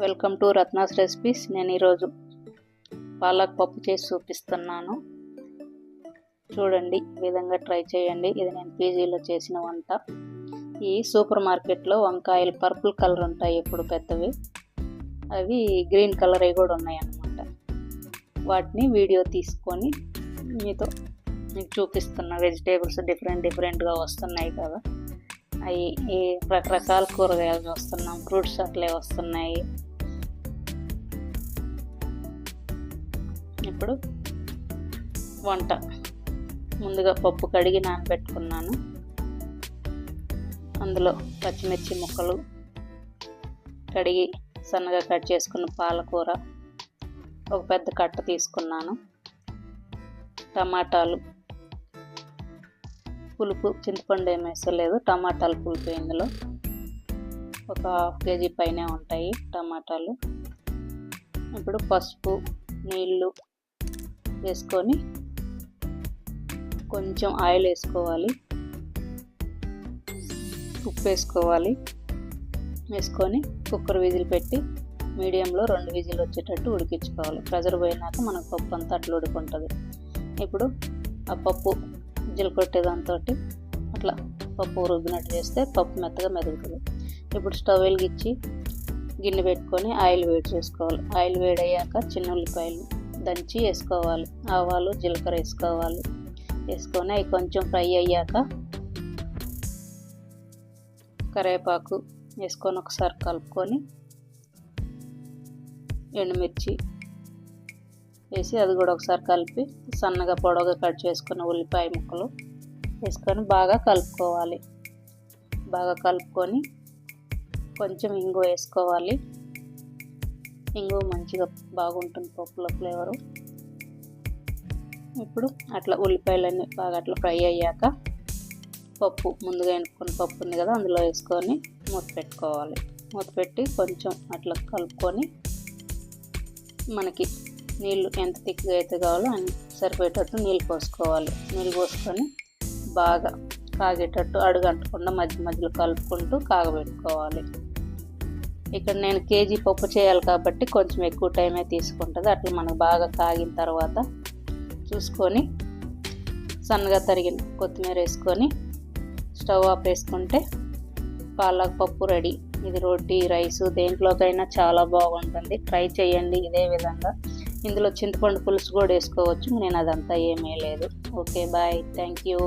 Welcome to Ratna's recipes. నేను ఈరోజు పాలక్ పప్పు చేసి చూపిస్తున్నాను. చూడండి ఈ విధంగా ట్రై చేయండి. ఇది నేను పీజీలో చేసిన వంట. ఈ సూపర్ మార్కెట్లో వంకాయలు పర్పుల్ కలర్ ఉంటాయి ఇప్పుడు పెద్దవి. అవి గ్రీన్ కలర్ అవి కూడా ఉన్నాయి అన్నమాట వాటిని వీడియో తీసుకొని మీతో మీకు చూపిస్తున్న. వెజిటేబుల్స్ డిఫరెంట్ డిఫరెంట్గా వస్తున్నాయి కదా. అవి ఈ రకరకాల కూరగాయలు వస్తున్నాం ఫ్రూట్స్ అట్లే వస్తున్నాయి. ఇప్పుడు వంట. ముందుగా పప్పు కడిగి నానబెట్టుకున్నాను. అందులో పచ్చిమిర్చి ముక్కలు కడిగి సన్నగా కట్ చేసుకున్న పాలకూర ఒక పెద్ద కట్ట తీసుకున్నాను. టమాటాలు పులుపు చింతపండు ఏమి వేసలేదు. టమాటాలు పులుపు ఇందులో. ఒక హాఫ్ కేజీ పైనే ఉంటాయి టమాటాలు. ఇప్పుడు పసుపు నీళ్ళు వేసుకొని కొంచెం ఆయిల్ వేసుకోవాలి. ఉప్పు వేసుకోవాలి. వేసుకొని కుక్కర్ విజిల్ పెట్టి మీడియంలో రెండు విజిల్ వచ్చేటట్టు ఉడికించుకోవాలి. ప్రెజర్ పోయినాక మనకు పప్పు అంతా అట్లా ఉడుకుంటుంది. ఇప్పుడు ఆ పప్పు జిల్ కొట్టేదాంతో అట్లా పప్పు రుబ్బినట్టు చేస్తే పప్పు మెత్తగా మెదుగుతుంది ఇప్పుడు స్టవ్ వెలిగించి గిన్నె పెట్టుకొని ఆయిల్ వేడి చేసుకోవాలి. ఆయిల్ వేడయ్యాక చిన్న ఉల్లిపాయలు దంచి వేసుకోవాలి. ఆవాలు జీలకర్ర వేసుకోవాలి. వేసుకొని అవి కొంచెం ఫ్రై అయ్యాక కరివేపాకు వేసుకొని ఒకసారి కలుపుకొని ఎండుమిర్చి వేసి అది కూడా ఒకసారి కలిపి సన్నగా పొడవుగా కట్ చేసుకున్న ఉల్లిపాయ ముక్కలు వేసుకొని బాగా కలుపుకోవాలి. బాగా కలుపుకొని కొంచెం ఇంగు వేసుకోవాలి. ఇంగు మంచిగా బాగుంటుంది పప్పులో ఫ్లేవరు ఇప్పుడు అట్లా ఉల్లిపాయలన్నీ బాగా అట్లా ఫ్రై అయ్యాక పప్పు ముందుగా ఎనుకున్న పప్పు ఉంది కదా అందులో వేసుకొని మూత పెట్టుకోవాలి. మూత పెట్టి కొంచెం అట్లా కలుపుకొని మనకి నీళ్ళు ఎంత థిక్గా అయితే కావాలో అన్ని సరిపోయేటట్టు నీళ్ళు పోసుకోవాలి. నీళ్ళు పోసుకొని బాగా కాగేటట్టు అడుగంటకుండా మధ్య మధ్యలో కలుపుకుంటూ కాగబెట్టుకోవాలి. ఇక్కడ నేను కేజీ పప్పు చేయాలి కాబట్టి కొంచెం ఎక్కువ టైమే తీసుకుంటుంది. అట్లా మనకు బాగా కాగిన తర్వాత చూసుకొని సన్నగా తరిగిన కొత్తిమీర వేసుకొని స్టవ్ ఆఫ్ వేసుకుంటే పాలక్ పప్పు రెడీ. ఇది రోటీ రైస్ దేంట్లోకైనా చాలా బాగుంటుంది. ట్రై చేయండి ఇదే విధంగా. ఇందులో చింతపండు పులుసు కూడా వేసుకోవచ్చు. నేను అదంతా ఏమీ లేదు. Okay bye. Thank you.